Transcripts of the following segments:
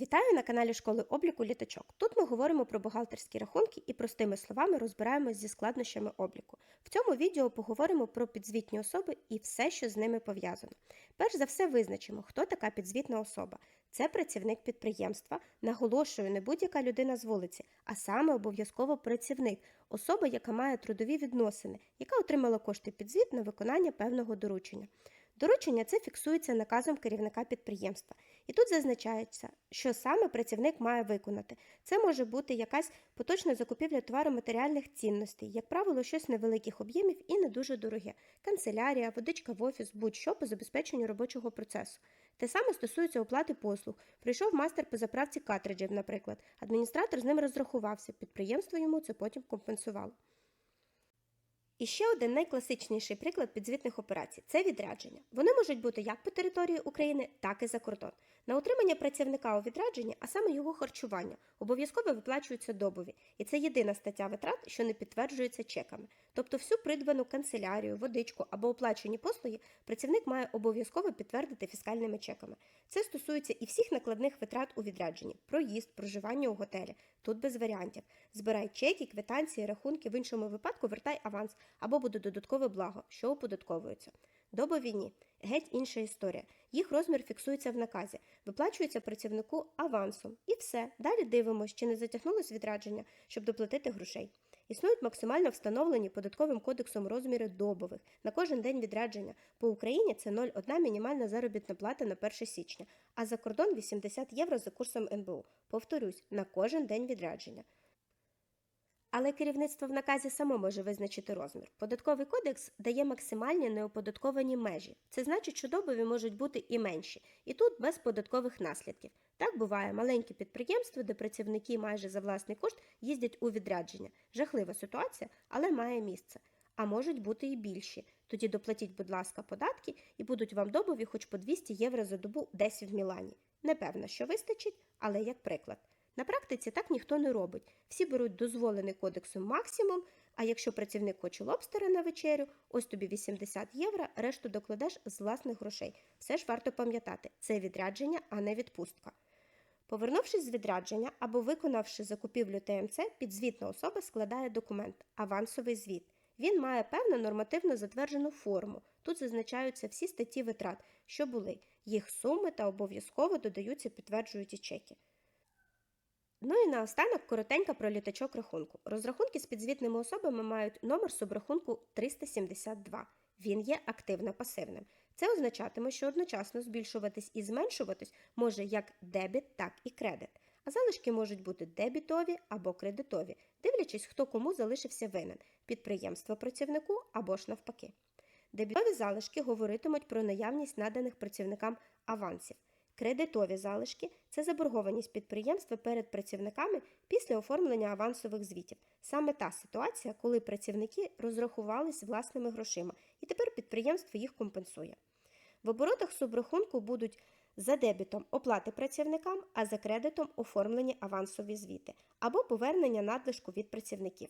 Вітаю на каналі школи обліку літачок. Тут ми говоримо про бухгалтерські рахунки і простими словами розбираємось зі складнощами обліку. В цьому відео поговоримо про підзвітні особи і все, що з ними пов'язано. Перш за все, визначимо, хто така підзвітна особа. Це працівник підприємства. Наголошую, не будь-яка людина з вулиці, а саме обов'язково працівник, особа, яка має трудові відносини, яка отримала кошти підзвіт на виконання певного доручення. Доручення це фіксується наказом керівника підприємства. І тут зазначається, що саме працівник має виконати. Це може бути якась поточна закупівля товароматеріальних цінностей, як правило, щось невеликих об'ємів і не дуже дороге. Канцелярія, водичка в офіс, будь-що по забезпеченню робочого процесу. Те саме стосується оплати послуг. Прийшов мастер по заправці картриджів, наприклад. Адміністратор з ним розрахувався, підприємство йому це потім компенсувало. І ще один найкласичніший приклад підзвітних операцій це відрядження. Вони можуть бути як по території України, так і за кордон. На отримання працівника у відрядженні, а саме його харчування, обов'язково виплачуються добові, і це єдина стаття витрат, що не підтверджується чеками. Тобто всю придбану канцелярію, водичку або оплачені послуги працівник має обов'язково підтвердити фіскальними чеками. Це стосується і всіх накладних витрат у відрядженні: проїзд, проживання у готелі. Тут без варіантів. Збирай чеки, квитанції, рахунки, в іншому випадку вертай аванс або буде додаткове благо, що оподатковується. Добові ні. Геть інша історія. Їх розмір фіксується в наказі, виплачується працівнику авансом. І все. Далі дивимося, чи не затягнулось відрядження, щоб доплатити грошей. Існують максимально встановлені податковим кодексом розміри добових на кожен день відрядження. По Україні це 0,1 мінімальна заробітна плата на 1 січня, а за кордон 80 євро за курсом НБУ. Повторюсь, на кожен день відрядження. Але керівництво в наказі само може визначити розмір. Податковий кодекс дає максимальні неоподатковані межі. Це значить, що добові можуть бути і менші, і тут без податкових наслідків. Так буває маленькі підприємства, де працівники майже за власний кошт їздять у відрядження. Жахлива ситуація, але має місце. А можуть бути і більші. Тоді доплатіть, будь ласка, податки і будуть вам добові хоч по 200 євро за добу десь в Мілані. Непевно, що вистачить, але як приклад. На практиці так ніхто не робить. Всі беруть дозволений кодексом максимум, а якщо працівник хоче лобстера на вечерю, ось тобі 80 євро, решту докладеш з власних грошей. Все ж варто пам'ятати, це відрядження, а не відпустка. Повернувшись з відрядження або виконавши закупівлю ТМЦ, підзвітна особа складає документ авансовий звіт. Він має певну нормативно затверджену форму. Тут зазначаються всі статті витрат, що були, їх суми та обов'язково додаються підтверджуючі чеки. Ну і наостанок коротенько про літачок рахунку. Розрахунки з підзвітними особами мають номер субрахунку 372. Він є активно-пасивним. Це означатиме, що одночасно збільшуватись і зменшуватись може як дебіт, так і кредит. А залишки можуть бути дебітові або кредитові, дивлячись, хто кому залишився винен підприємство працівнику або ж навпаки. Дебітові залишки говоритимуть про наявність наданих працівникам авансів. Кредитові залишки це заборгованість підприємства перед працівниками після оформлення авансових звітів. Саме та ситуація, коли працівники розрахувались власними грошима, і тепер підприємство їх компенсує. В оборотах субрахунку будуть за дебітом оплати працівникам, а за кредитом оформлені авансові звіти або повернення надлишку від працівників.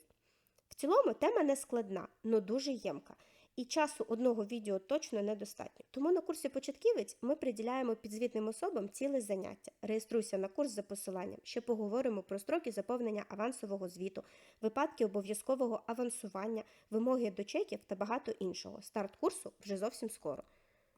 В цілому тема не складна, але дуже ємка. І часу одного відео точно недостатньо. Тому на курсі початківець ми приділяємо підзвітним особам ціле заняття. Реєструйся на курс за посиланням. Ще поговоримо про строки заповнення авансового звіту, випадки обов'язкового авансування, вимоги до чеків та багато іншого. Старт курсу вже зовсім скоро.